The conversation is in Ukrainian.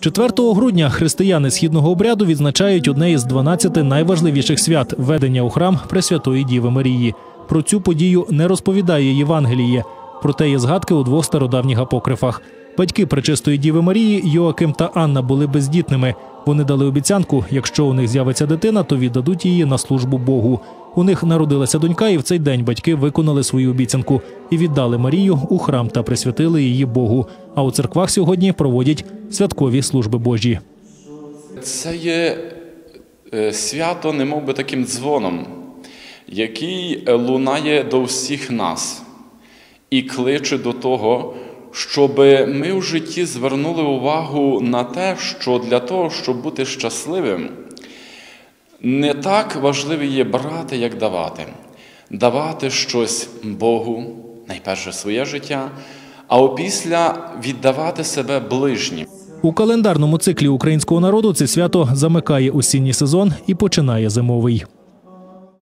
4 грудня християни східного обряду відзначають одне із 12 найважливіших свят ведення у храм Пресвятої Діви Марії. Про цю подію не розповідає Євангеліє, проте є згадки у двох стародавніх апокрифах. Батьки Пречистої Діви Марії Йоаким та Анна були бездітними. Вони дали обіцянку, якщо у них з'явиться дитина, то віддадуть її на службу Богу. У них народилася донька, і в цей день батьки виконали свою обіцянку і віддали Марію у храм та присвятили її Богу. А у церквах сьогодні проводять святкові служби Божі. Це є е, свято, немов би таким дзвоном, який е, лунає до всіх нас і кличе до того, щоб ми в житті звернули увагу на те, що для того, щоб бути щасливим, не так важливі є брати, як давати. Давати щось Богу, найперше своє життя, а опісля віддавати себе ближнім. У календарному циклі українського народу це свято замикає осінній сезон і починає зимовий.